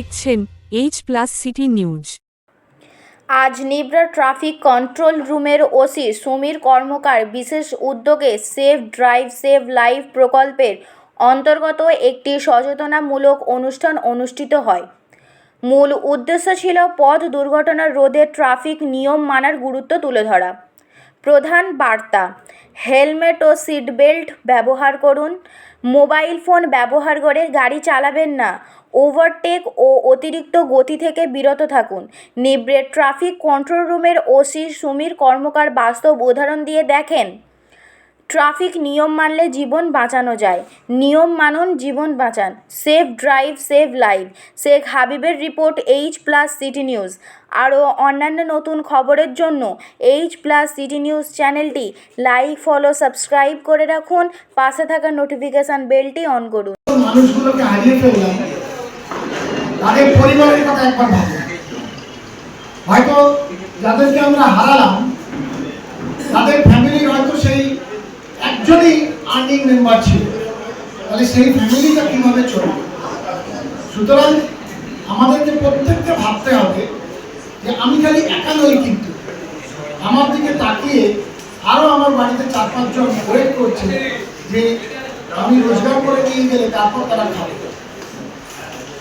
দেখছেন H plus city news আজ নিবরা ট্রাফিক কন্ট্রোল রুমের ওসি সমীর কর্মকার বিশেষ উদ্যোগে সেভ ড্রাইভ সেভ লাইফ প্রকল্পের অন্তর্গত একটি সচেতনামূলক অনুষ্ঠান অনুষ্ঠিত হয়। মূল উদ্দেশ্য ছিল পথ দুর্ঘটনা রোধে ট্রাফিক নিয়ম মানার গুরুত্ব তুলে ধরা। প্রধান বার্তা, হেলমেট ও সিট বেল্ট ব্যবহার করুন মোবাইল ফোন ব্যবহার করে গাড়ি চালাবেন না। ওভারটেক ও অতিরিক্ত গতি থেকে বিরত থাকুন। নিব্রে ট্রাফিক কন্ট্রোল রুমের ওসি সুমির কর্মকার বাস্তব উদাহরণ দিয়ে দেখেন। ট্রাফিক নিয়ম মানলে জীবন বাঁচানো যায়। নিয়ম মানুন, জীবন বাঁচান। Safe drive, save life Sheikh হাবিবের report, H plus city news. আরও অন্যান্য নতুন খবরের জন্য এইচ প্লাস সিটি নিউজ চ্যানেলটি লাইক, ফলো, সাবস্ক্রাইব করে রাখুন। পাশে থাকা নোটিফিকেশান বেলটি অন করুন। হয়তো যাদেরকে আমরা হারালাম তাদের ফ্যামিলির হয়তো সেই একজনই আর্নিং মেম্বার ছিল। তাহলে সেই ফ্যামিলিটা কীভাবে চলবে? সুতরাং আমাদেরকে প্রত্যেককে ভাবতে হবে যে আমি খালি একা নই কিন্তু। আমার দিকে তাকিয়ে আরও আমার বাড়িতে চার পাঁচজন ওয়েট করছে যে আমি রোজগার করে নিয়ে গেলে তারপর তারা খাবে।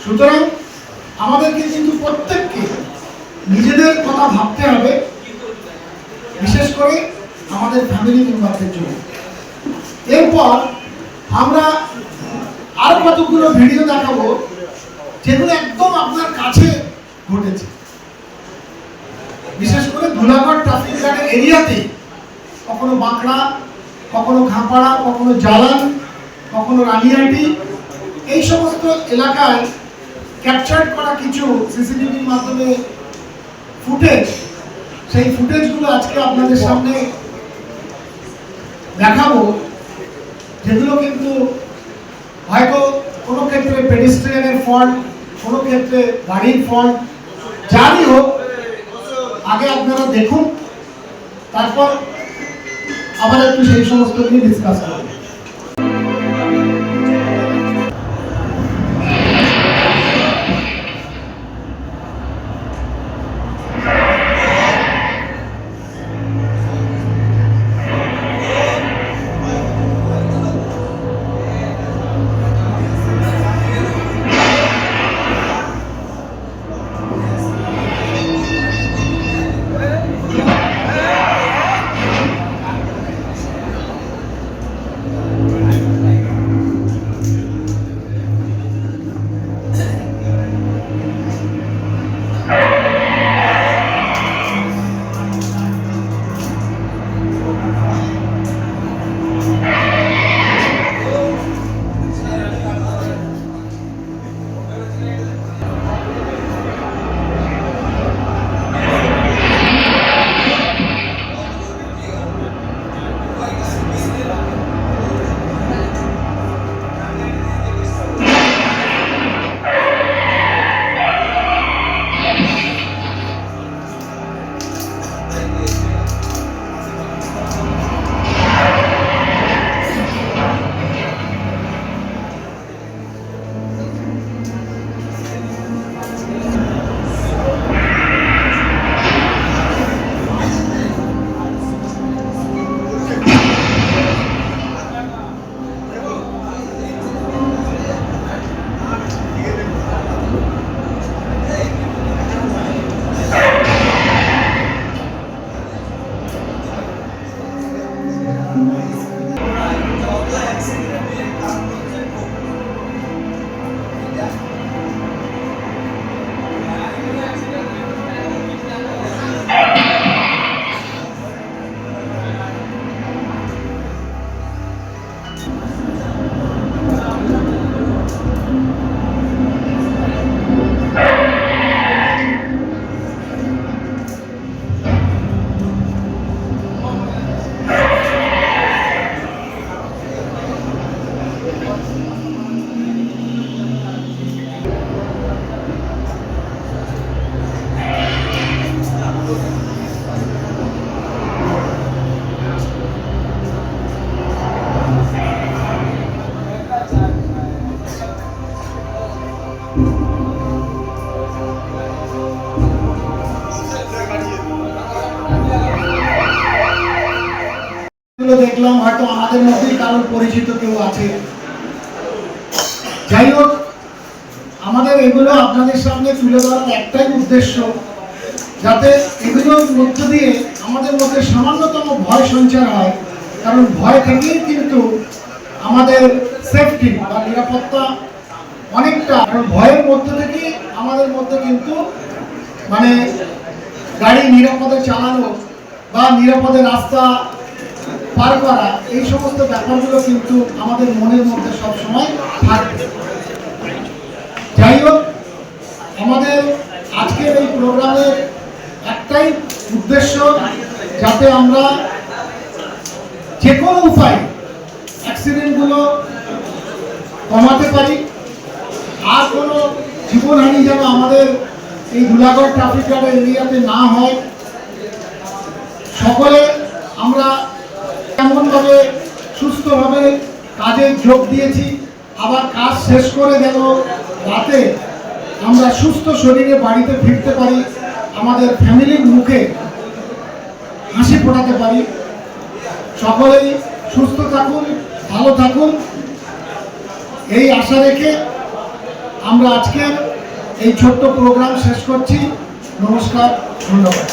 সুতরাং আমাদেরকে কিন্তু প্রত্যেককে নিজেদের কথা ভাবতে হবে, বিশেষ করে আমাদের ফ্যামিলি মেম্বারদের জন্য। এরপর আমরা আরও কতগুলো ভিডিও দেখাবো যেগুলো একদম আপনার কাছে ঘটেছে। বিশেষ করে ধুলাগড় ট্রাফিক গার্ডের এরিয়াতে কখনো বাঁকড়া, কখনো খাপাড়া, কখনো জালান কখনো রানিয়াটি, এই সমস্ত এলাকায় ক্যাপচার করা কিছু সিসিটিভির মাধ্যমে ফুটেজ সেই ফুটেজগুলো আজকে আপনাদের সামনে দেখাবো। যেগুলো কিন্তু হয়তো কোনো ক্ষেত্রে পেডিস্ট্রিয়ানের ফল্ট কোনো ক্ষেত্রে গাড়ির ফল্ট যারই হোক, আগে আপনারা দেখুন, তারপর আবার একটু সেই সমস্ত নিয়ে ডিসকাস করব। দেখলাম হয়তো আমাদের মধ্যেই কারোর পরিচিত কেউ আছে। যাই হোক আমাদের এগুলো আপনাদের সামনে তুলে ধরার একটাই উদ্দেশ্য, যাতে এগুলোর মধ্য দিয়ে আমাদের মধ্যে সামান্যতম ভয় সঞ্চার হয়। কারণ ভয় থেকেই কিন্তু আমাদের সেফটি বা নিরাপত্তা অনেকটা, কারণ ভয়ের মধ্যে থেকেই আমাদের মধ্যে কিন্তু মানে গাড়ি নিরাপদে চালানো বা নিরাপদে রাস্তা পার করা, এই সমস্ত ব্যাপারগুলো কিন্তু আমাদের মনের মধ্যে সবসময় থাকবে। যাই হোক, আমাদের আজকের এই প্রোগ্রামের একটাই উদ্দেশ্য যাতে আমরা যে কোনো উপায়ে অ্যাক্সিডেন্টগুলো কমাতে পারি, আর কোনো জীবনহানি যেন আমাদের এই ধুলাগড় ট্রাফিক গার্ডের এরিয়াতে না হয়। সকলে আমরা এমনভাবে সুস্থভাবে কাজে যোগ দিয়েছি, আবার কাজ শেষ করে গেল, রাতে আমরা সুস্থ শরীরে বাড়িতে ফিরতে পারি, আমাদের ফ্যামিলির মুখে হাসি ফোটাতে পারি। সকলেই সুস্থ থাকুন, ভালো থাকুন। এই আশা রেখে আমরা আজকে এই ছোট্ট প্রোগ্রাম শেষ করছি। নমস্কার, ধন্যবাদ।